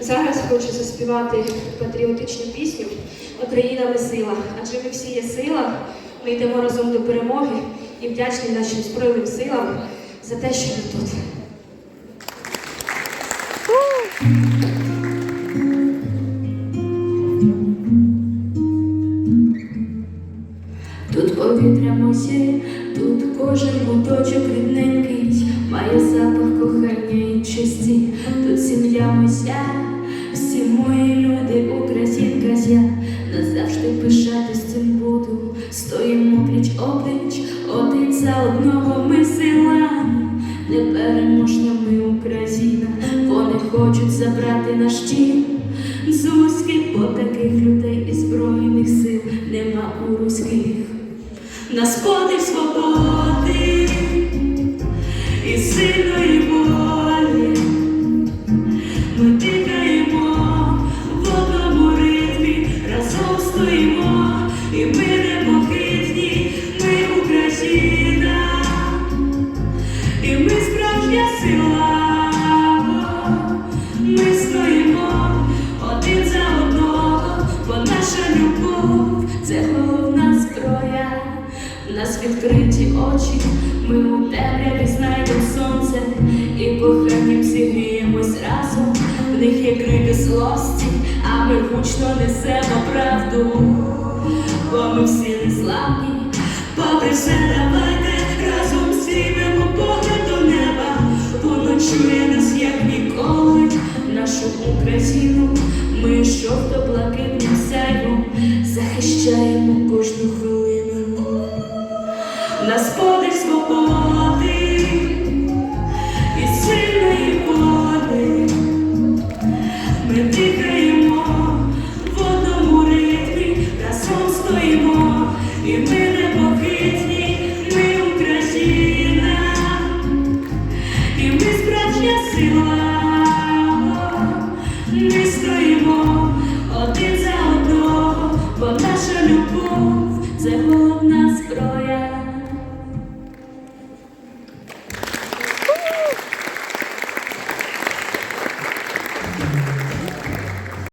Зараз хочу заспівати патріотичну пісню Україна ми сила. Адже ми всі є сила. Ми йдемо разом до перемоги і вдячні нашим Збройним силам за те, що ми тут. Тут повітря моє, тут кожен куточок рідненький, я, назавжди пишатись цим буду, стоїмо пліч опліч, один за одного ми сила, непереможна ми Україна, вони хочуть забрати наш дім. Зузьки, бо таких людей і збройних сил нема у руських. Нас подих свободи і сильної волі. Справжня сила. Ми один за одного, бо наша любов це головна зброя. Нас відкриті очі, ми у темряві знайдемо сонце і коханням зігріємось разом. В них є крики злості, а ми гучно несемо правду. Бо ми всі не слабкі, попри все Чує нас, як ніколи, нашу Україну. Ми жовто-блакитним сяйвом захищаємо кожну хвилину. Нас подих свободи і сильної води. наша любов.